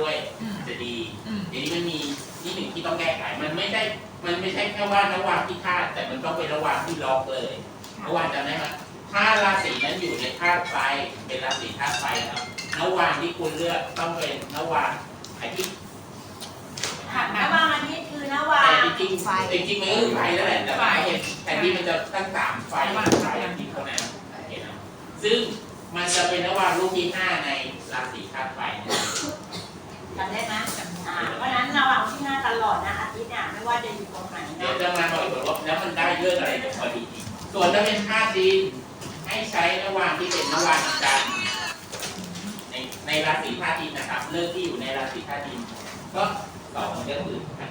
ด้วยอืมจะดีอืมทีนี้มันมีที่หนึ่งที่ต้องแก้ไขมันไม่ได้มันไม่ใช่แค่ว่าระหว่างที่ธาตุแต่มันต้องเป็นระหว่างที่ล็อกเลยระหว่างจำได้ไหมถ้าราศีนั้นอยู่ในธาตุไฟเป็นราศีธาตุไฟนะครับระหว่างที่คุณเลือกต้องเป็นระหว่างไอ้ที่หักนวางอันนี้คือนวาแต่ง จริงๆจริงๆมันก็คือไฟนั่นแหละแต่ว่าเห็นแต่ที่มันจะตั้งสามไฟไฟที่เท่านั้นเห็นไหมซึ่งมันจะเป็นระหว่างรูปที่ห้าในราศีธาตุไฟนะ จำได้ไหมอ่าเพราะฉะนั้นระหว่างที่หน้าตลอดนะอาทิตย์เนี่ยไม่ว่าจะอยู่ตรงไหนเดี๋ยวนะจะมาบอกอีกว่าแล้วมันได้เรื่องอะไรเดี๋ยวพอดีอีกส่วนถ้าเป็นธาตุดินให้ใช้ระหว่างที่เป็นระหว่างจันทร์ในในราศีธาตุดินนะครับเลิกที่อยู่ในราศีธาตุดิน ก็สองก็คือกัน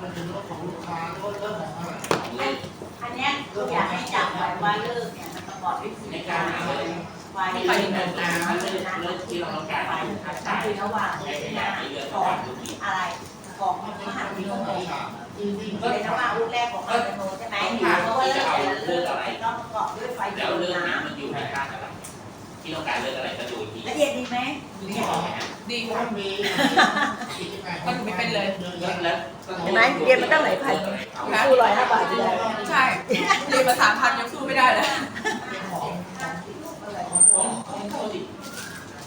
มันเป็นรถของลูกค้าก็เริ่มของอะไรของเลิกอันเนี้ยอยากให้จับไว้ว่าเลิกเนี่ยมันประกอบด้วยสี่ในการหาเลิก ไฟที่ไฟเป็นหนึ่งแบบนะนั้นเลิกเลิกที่เราต้องการไฟคือธาตุก็ชายคือระหว่างให้พยาหยามน้าให้เลือกขระองงรูปนี้อะไรของมันมเป็นหาทางวิที่ทต้องยาลัยถามจริงๆเป็นระหว่างรูปแรกของมันโนใช่ไหมเพราะว่าเลิกแต่ละเลิกต้องประกอบด้วยไฟแล้วเลิกนี้นะมันอยู่ในธาตุอะไรที่ต้องการเลิกอะไรก็ดูอีละเอียดดีไหมที่สองดีว่ามีกิจการแล้วแล้วเห็นไหมเรียนมาตั้งหลายพันสู้ร้อยห้าบาทไม่ได้ใช่เรียนมาสามพันยังสู้ไม่ได้เลย ของ เขาดิ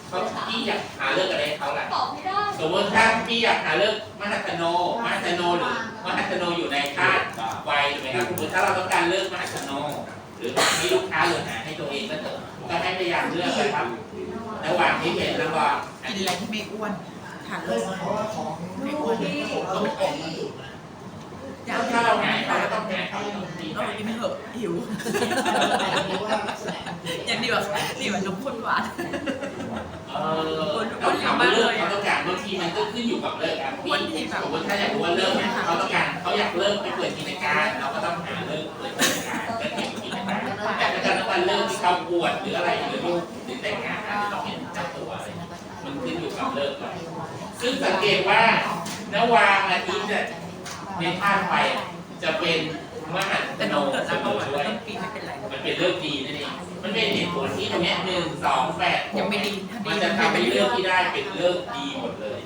เขาพี่อยากหาเลิกอะไรให้เขาล่ะตอบไม่ได้สมมติถ้าพี่อยากหาเลิกมหัตโนมหัตโนหรือมหัตโนอยู่ในธาตุไฟถูกไหมครับสมมติถ้าเราต้องการเลิกมหัตโน หรือให้ลูกค้าหรือหาให้ตัวเองก็เถอะก็ให้พยายามเลือกเลยครับระหว่างที่เป็นระหว่างอันกินนี้อะไรที่ไม่อ้วนทานเรื่เลิองกเพราะว่าของไม่ควรที่เขาออกมาอยู่นะอยากถ้าเราหาเขาก็ต้องหาเขาดีต้องกินไม่เหอะหิวแต่ที่ว่าลักษณะมันเป็นอย่างดีกว่าดีกว่านมข้นหวาน เออเราถามว่าเลิกเขาต้องการบางทีมันก็ขึ้นอยู่กับเลิกครับพี่สมมติถ้าอยากรู้ว่าเลิกเนี่ยเขาต้องการเขาอยากเลิกไปเปิดกิจการเราก็ต้องหาเลิกเปิดกิจการและเก็บกิจการแต่ถ้าเกิดว่าเลิกที่เขาปวดหรืออะไรหรือลูกหรือแต่งงานอาจจะต้องเป็นเจ้าตัวอะไรมันขึ้นอยู่กับเลิกก่อนซึ่งสังเกตว่านวางอาทิตย์เนี่ยในธาตุไฟจะเป็นมหันตแต่โนนมเกิดเสแล้วมประวัติอด้วยต้นปีไม่เป็นไรมันเป็นเรื่องดีนั่นเอง มันเป็นเหตุผลที่ตรงเนี้ยหนึ่งสองแปดยังไม่ดีถ้าดีมันจะทำให้เรื่องที่ได้เป็นเรื่องดีหมดเลย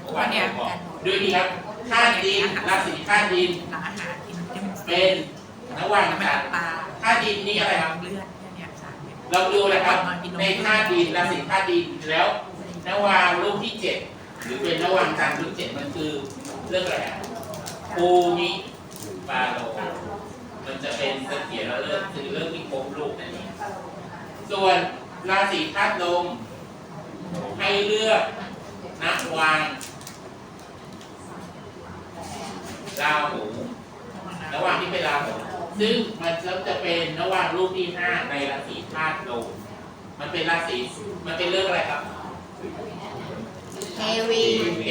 เพราะว่าเนี่ยบอกด้วยดีครับธาตุดินราศีธาตุดินหลังอาหารกินเต็มเป็นระหว่างน้ำมันกันปลาธาตุดินนี่อะไรครับเลือดเนี่ยสารเนี่ยเราดูนะครับ ในธาตุดินราศีธาตุดินแล้วนวางรูปที่เจ็ดหรือเป็นระหว่างจันทร์รูปเจ็ดมันคือเรื่องอะไรอะภูมิปาโล มันจะเป็นเสถียรเลิกคือเรื่องที่ครบรูปนั่นเองส่วนราศีธาตุลมให้เลือกนักวางราหูระหว่างที่เป็นราหูซึ่งมันจะเป็นระหว่างรูปที่ห้าในราศีธาตุลมมันเป็นราศีมันเป็นเรื่องอะไรครับเทวีเอ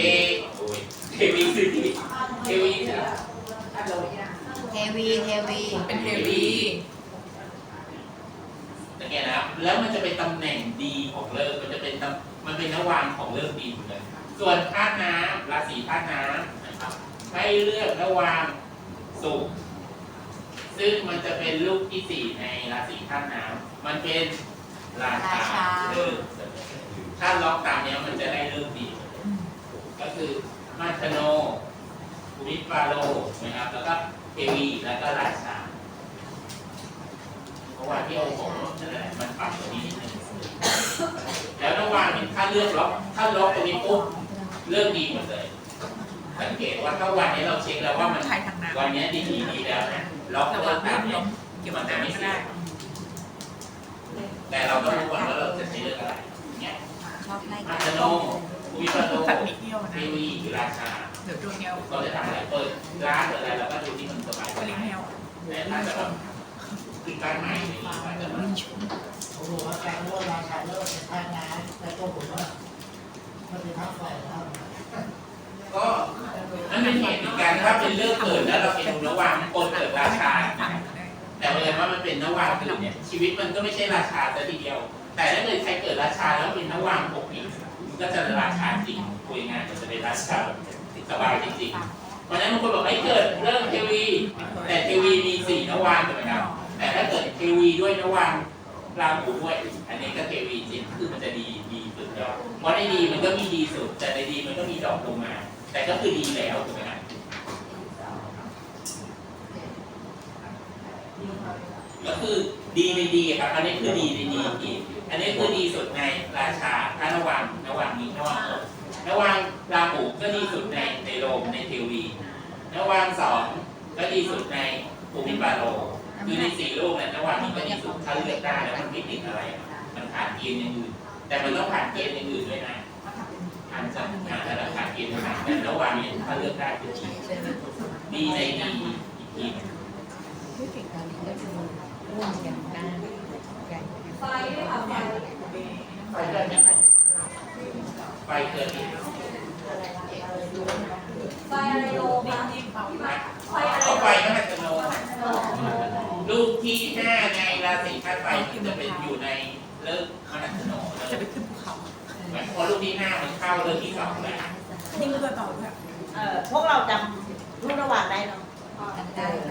โอ้ยเทวีคือที่เทวีคือ เทวีเทวีเป็นเทวีสังเกตนะครับแล้วมันจะเป็นตำแหน่งดีของเลิกมันจะเป็นตำมันเป็นระวางของเลิกดีหมดเลยส่วนธาตุน้ำราศีธาตุน้ำนะครับให้เลือกระวางสุขซึ่งมันจะเป็นลูกที่สี่ในราศีธาตุน้ำมันเป็นราชาเลิกถ้าล็อกตามเนี้ยมันจะได้เลิกดี ก็คือมาชโนภูมิปาโลนะครับแล้วก็ เทวีแล้วก็ราชาเพราะว่าที่เอาของนั่นแหละมันปรับตรงนี้นิดนึงแล้วระหว่างนี้ถ้าเลือกล็อกถ้าล็อกตรงนี้ปุ๊บเลิกดีหมดเลย สังเกตว่าถ้าวันนี้เราเช็คแล้วว่ามันไทยทางน้ำวันนี้ดีดีดีแล้วนะล็อกแต่เลิว่ากเรื่ตาอมงลเนี่ยมเกี่ยวกับน้ำก็ได้แต่เราต้องรู้ก่อนว่าเราจะใช้เลือกอะไรเนี่ยชอบไล่มาชโนภูมิปาโลสัตว์มีเที่ยวเทนะวีหรือราชา เดี๋ยวดวงเงี้ยวเราจะทำอะไรเปิดร้านหรืออะไรเราก็ดูที่มันสบายสลิงเงี้ยวแต่ถ้าจะแบบคือการใหม่เนี่ยอาจจะแบบผมบอกว่าการเลิกราชาเลิกเป็นท่าน้ำแต่ตัวผมว่ามันเป็นท่าไฟแล้วก็นั่นเป็นเหตุในการถ้าเป็นเรื่องเกิดแล้วเราเป็นระหว่างคนเกิดราชาฟังแต่เวลาว่ามันเป็นนวางคือเนี่ยชีวิตมันก็ไม่ใช่ราชาแต่ทีเดียว แต่ถ้าเกิดใครเกิดราชาแล้วเป็นนวางปกปิดมันก็จะราชาจริงคุยงานมันจะเป็นราชาแบบ สบายจริงๆ เพราะฉะนั้นบางคนบอกไอ้เกิดเรื่องเทวี แต่เทวีมีสี่นวางถูกไหมครับ แต่ถ้าเกิดเทวีด้วยนวางราหูด้วยอันนี้ก็เทวีจริงคือมันจะดีดีสุดยอดเพราะในดีมันก็มีดีสุด แต่ในดีมันก็มีดอปลงมา แต่ก็คือดีแล้วถูกไหมครับก็คือดีในดีครับ อันนี้คือดีในดีอีกอันนี้คือดีสุดในราชาถ้าระหว่างระหว่างนี้ระหว่างกฎ ระหว่างราหูก็ดีสุดในในโรมในเทวีระหว่างสองก็ดีสุดในภูมิปาโลคือในสี่รูปเนี่ยระหว่างนี้ก็ดีสุดถ้าเลือกได้แล้วมันไม่ติดอะไร มันผ่านเกณฑ์อย่างอื่นแต่มันต้องผ่านเกณฑ์อย่างอื่นด้วยนะผ่านจากผ่านแต่ละผ่านเกณฑ์ผ่านแต่ระหว่างนี้ถ้าเลือกได้คือดีดีในดีอีกทีหนึ่งผู้เก่งการเรียนได้คือร่วมกันได้กันไฟด้วยค่ะไฟไฟเกิด ไฟเกิดอีกไฟอะไรโลมาไฟอะไรเอาโลไฟก็มันจะโนลูกที่ห้าในราศีธาตุไฟมันจะเป็นอยู่ในเลิกมนัสโนจะไปขึ้นภูเขาหมายความว่าลูกที่ห้ามันเข้าเลิกที่สองแล้วนี่ก็ต่อด้วยเอ่อพวกเราจำลูกระหว่างได้เนาะ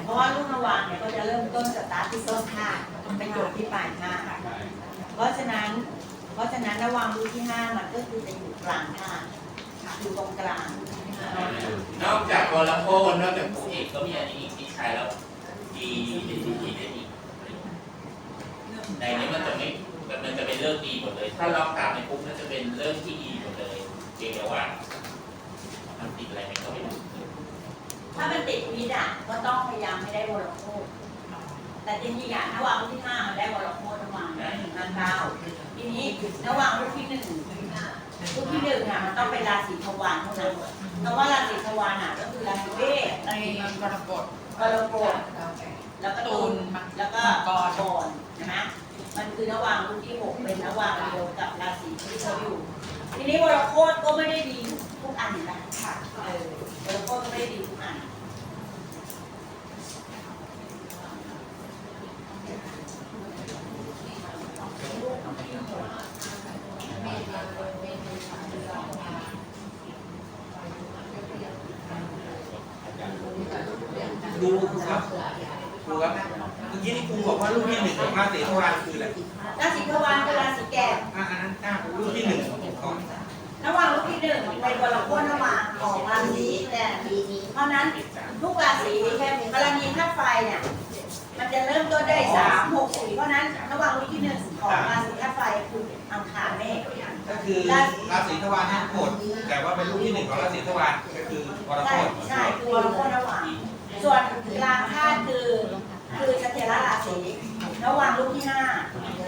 เพราะว่าลูกระหว่างเนี่ยก็จะเริ่มต้นสตาร์ทที่ต้นท่าไปจบที่ปลายท่าเพราะฉะนั้น ราะฉะนั้นระหว่างลูที่ห้ามันก็คือจะอยู่กลางท่าอยู่ตรงกลางนอกจากวอลโคนนอกจากผู้เอกก็มีอันนี้อีกที่ใช้แล้วดีดีดีดีได้อีกในนี้มันจะไม่มันจะเป็นเรื่องดีหมดเลย ถ้าลองตามในปุ๊บมันจะเป็นเรื่องที่ดีหมดเลยเพียงแต่ว่ามันติดอะไรมันก็ไม่รู้ถ้ามันติดวิดอะก็ต้องพยายามไม่ได้วรโคตแต่จริงๆอะระหว่างที่ห้า ระหว่างลูกที่หนึ่งลูกที่หนึ่งอะมันต้องเป็นราศีทวารเท่านั้นเพราะว่าราศีทวารอะก็คือราศีเมษในกรกฎกรกฎแล้วก็ตุลแล้วก็กรใช่ไหมมันคือระหว่างลูกที่หกเป็นระหว่างเดียวกับราศีที่เขาอยู่ ทีนี้วรโคตก็ไม่ได้ดีทุกอันนะค่ะเออวรโคตก็ไม่ได้ดีทุกอัน ครูครับครูครับเมื่อกี้ที่ครูบอกว่าลูกที่หนึ่งของราศีทวารคืออะไรราศีทวารเป็นราศีแก่อะอันนั้นอะลูกที่หนึ่งก่อนระหว่างลูกที่หนึ่งเป็นวรโคตระหว่างของราศีแต่เพราะนั้นทุกราศีกรณีธาตุไฟเนี่ยมันจะเริ่มต้นได้สามหกสี่เพราะนั้นระหว่างลูกที่หนึ่งของราศีธาตุไฟคืออังคารเมษก็คือราศีทวารทั้งหมดแต่ว่าเป็นลูกที่หนึ่งของราศีทวารก็คือวรโคใช่ตใช่คือวรโคตระหว่างส่วนกลางธาตุคือคือสเทระราศี ระหว่างลูกที่ห้า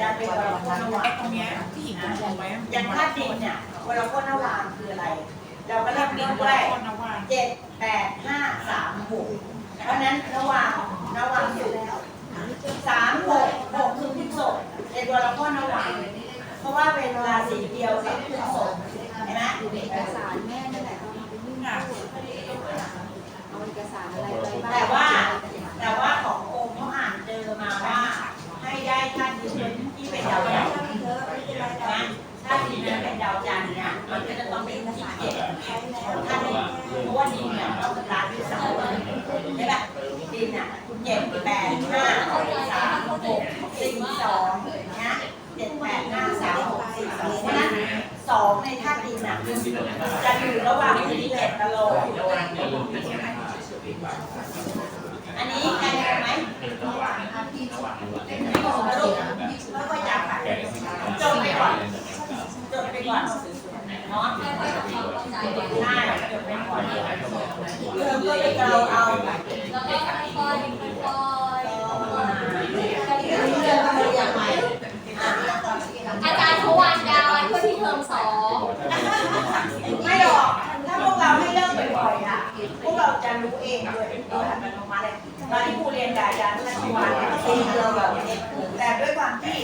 จะเป็นวรโคตระหว่างตรงนี้ยที่หญิงวงกลมไว้อย่างธาตุดินเนี่ยวรโคตระหว่างคืออะไร เราก็เริ่มดิ้นด้วยเจ็ดแปดห้าสามหกเพราะนั้นระหว่างระหว่างสุดสามหกหกคือพิกษกเป็นวรโคตระหว่างเพราะว่าเป็นราศีเดียวกับพิกษกเห็นไหมแต่ว่าแต่ว่าของอะไรไปบ้างค์เขาอ่านเจอมาว่า ให้ได้ท่านที่เป็นที่เป็นดาวจันทร์นะถ้าดินเป็นดาวจันทร์เนี่ยมันก็จะต้องเป็นที่เจ็ดท่าดีเพราะว่าดินเนี่ยต้องเป็นร้านที่สองใช่ปะดินอะเจ็ดแปดห้าสามหกสี่สองนะเจ็ดแปดห้าสามหกสี่สองเพราะนั้นสองในธาตุดินอะจะอยู่ระหว่างที่เจ็ดตลอดระหว่างเดียวกันใช่ไหมอันนี้ใครรู้ไหมระหว่างระหว่างไม่บอกสรุปแล้วก็จับค่ะจดไปก่อนจดไปก่อนเนาะใช่จดไปก่อนเริ่มก็เลยเราเอา แล้วก็ค่อยๆค่อย เรื่องอะไรอย่างไร ๆอาจารย์เขาวางดาวไว้เพื่อที่เทอมสอง ไม่หรอกถ้าพวกเราให้เลิกบ่อยๆอะพวกเราจะรู้เองโดยโดยอัตโนมัติเลยตอนที่ครูเรียนกับอาจารย์นัก เนี่ยก็ตีเราแบบนี้แต่ด้วยความที่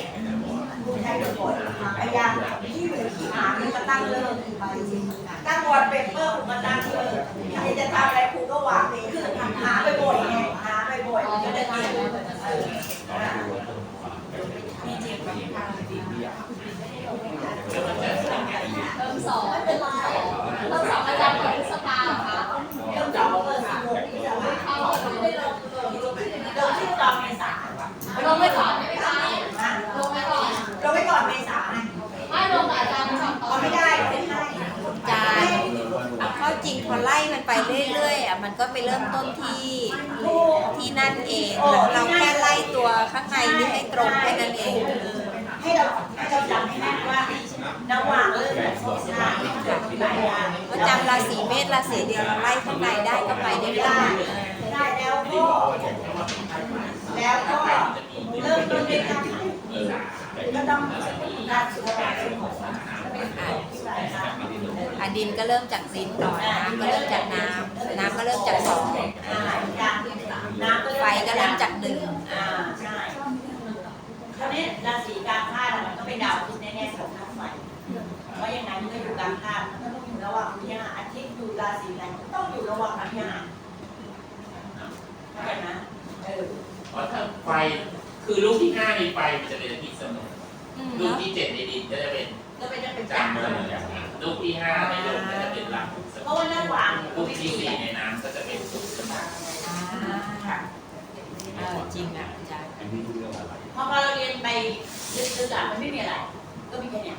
คุณใช้บ่อยๆพยายามที่หาที่หาก็ตั้งเลิกตั้งวันเปเปอร์ผมก็ตั้งเลิกใครจะทำอะไรคุณก็วางเลยคือหาไปบ่อยไงหาไปบ่อยมันก็จะเรียนเออ มีเจ็ดกับทางดิน เทอมสองเป็นเทอมสองเทอมสองอาจารย์เปิดพฤษภาเหรอคะ เริ่มจากเปิดสิบหกที่จะมา เข้าไม่ได้ลงเลย เริ่มที่ตอนเมษา ลงไปก่อนไม่ได้ นะ ลงไปก่อน เราไปก่อนเมษาไง ไม่ลงกับอาจารย์ก่อนต เอา อน ไม่ได้เป็น ริงๆพอไล่มันไปเรื่อยๆอะมันก็ไปเริ่มต้นที่ที่นั่นเองเราแค่ไล่ตัว ข้างในนี่ให้ตรงแค่นั้นเองให้เราให้เราจำให้แม่นว่าระหว่างเริ่มจากโฆษณาไม่เกิดหลายอย่างก็จำราศีเมษราศีเดียวเราไล่ข้างในได้ก็ไปได้ได้ได้แล้วก็แล้วก็เริ่มต้นด้วยการก็ต้องการสุขภาพสมองเป็นหนคะๆอะดินก็เริ่มจากดินก่อนน้ำก็เริ่มจากน้ำน้ำก็เริ่มจากสองน้ำไฟก็เริ่มจากหนึ่ง อ่าใช่คราวนี้ราศีกลางธาตุอะมันก็เป็นดาวพุธแน่ๆของธาตุไฟเพราะยังไงมันก็อยู่กลางธาตุมันก็ต้องอยู่ระหว่างพิจารณาอาทิตย์อยู่ราศีไหนก็ต้องอยู่ระหว่างพิจารณาเข้าใจไหมเออเพราะถ้าไฟคือลูกที่ห้าในไฟมันจะเป็นอาทิตย์เสมออืมลูกเนาะที่เจ็ดในดินก็จะเป็นก็เป็นจะเป็นจัจันนททร์ร์เสมอลูกที่ห้าในลมก็จะเป็นราหูเสมเพราะอว่าระหว่างลูกที่สี่ในน้ำก็จะเป็นศุกร์เสมอ อ่า เออจริงอะอาจารย์พอเราเรียนไปลึกๆอะมันไม่มีอะไร ก็มีแค่เนี้ย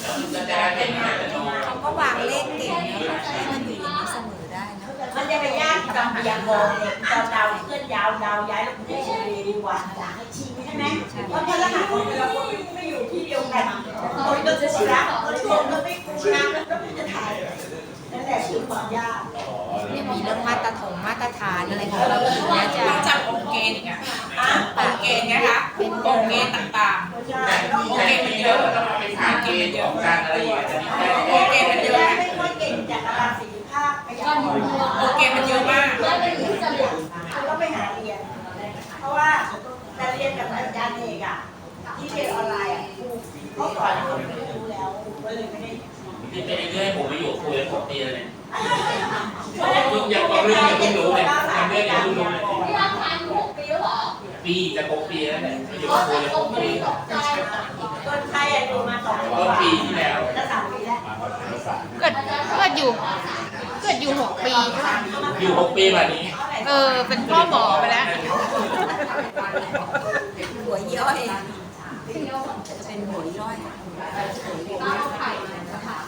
แล้วมันก็จะได้เป็นมหาโนเขาก็วางเลขเก่งนะให้มันอยู่อย่างนี้เสมอได้นะมันจะไปยากตอนเบียงโมงเนี่ยตอนดาวเคลื่อนยาวดาวย้ายแล้วมันจะชีวิตวันใช่ไหมเพราะพลังงานของเราไม่อยู่ที่เดียวกันคนก็จะชนะคนชมก็ไม่ชนะแล้วก็ไม่จะถ่ายนั่นแหละคือความยากเนี่ยมีเรื่องมาตรฐงมาตรฐานอะไรของเรา จากองค์เกณฑ์อีกอะอะองค์เกณฑ์นะคะเป็นองค์เกณฑ์ต่างใช่แต่ต้องที่แต่ที่เราต้องมาเป็นฐานเกณฑ์ของการอะไรอย่างเงี้ยจะมีแค่โอเคมันเยอะไม่ค่อยเก่งจากราศีภาคพยากรณ์ๆองค์เกณฑ์มันเยอะมากแล้วเป็นที่จะเรียนคุณก็ไปหาเรียน เพราะว่าจะเรียนกับอาจารย์เอกอะที่เรียนออนไลน์อะครูเมื่อก่อนผมไม่รู้แล้วก็เลยไม่ได้ที่เป็นเรื่อยผมไปอยู่คุยกันหกปีแล้วเนี่ย ปีจะหกปีแล้วเนี่ยไปอยู่อ๋อคุยแต่กันตหรงกปีปีตกใจต้นไทยอยู่มาสองต้นปีที่แล้วจะสามปีแล้วเกิดเกิดอยู่ เกิดอยู่หกปี อยู่หกปีแบบนี้ เออ เป็นพ่อหมอไปแล้ว หัวย่อยเป็นหัวย่อย ก้าวไข่นะคะ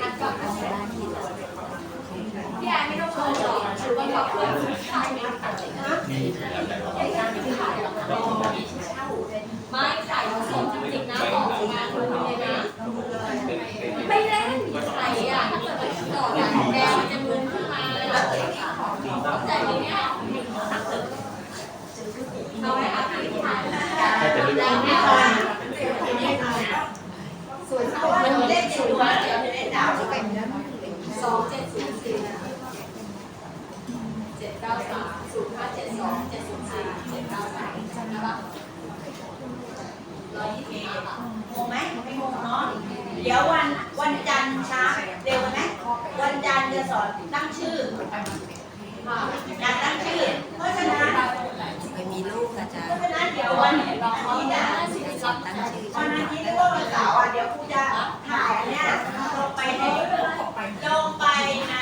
อันก่อนพี่แอนไม่ต้องโชว์หรอกถือว่าขอบคุณใช่ไหมไม่ไข่ผสมจริงๆนะบอกงานคุณเลยนะ ไม่เล่นไข่อะถ้าเกิดว่าต่อจากแดงมันจะมึนขึ้นมาใจไหมเนี่ยเอาไว้อาทิตย์ค่ะแล้วแม่ตอนสวย เพราะว่า มัน เล่ เล่ น น อ ส ยู่ วย ว่า เดี๋ เดี๋ ย ยว ว เล่ เล่ น น ดา ดาว ว จะ จะ เป็ เป็น น สองเจ็ดศูนย์สี่เจ็ดเก้าสามศูนย์ห้าเจ็ดสองเจ็ดศูนย์สี่เจ็ดเก้าสามจำได้ปะร้อยยี่สิบห้าบาท งงไหมไม่งงเนาะเดี๋ยววันวันจันทร์ช้าเร็วไหมวันจันทร์จะ สอนตั้งชื่อการตั้งชื่อ เพราะฉะนั้นไปมีลูกอาจารเพราะฉะนั้นเดี๋ยววันนตั้งชื่อวันอาทิตย์แล้วก็วันเสาร์อะเดี๋ยวครูจะถ่ายอันเนี้ยลงไปในลงไปใน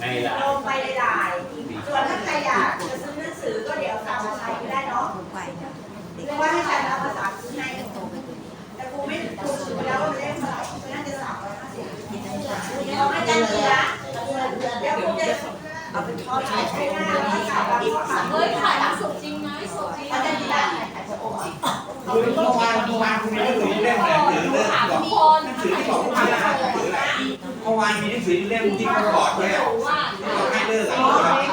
ในลงไปในไลน์ส่วนถ้าใครอยากจะซื้อหนังสือก็เดี๋ยวสั่งมาใช้ก็ได้เนาะเรียกว่าให้ฉันเอาภาษาซื้อให้แต่ครูไม่ครู เฮ้ยถ่ายล้วสุดจริงนะสุกจริงอาจารย์เสือคือเมื่อวานเมื่อวานคุณมีหนังสือเล่มไหนถือเล่มบอกคนหนังสือที่บอกว่าถืออะไรเมื่อวานมีหนังสือเล่มที่เขาบอกไว้อะว่ยเขาให้เลิกอะ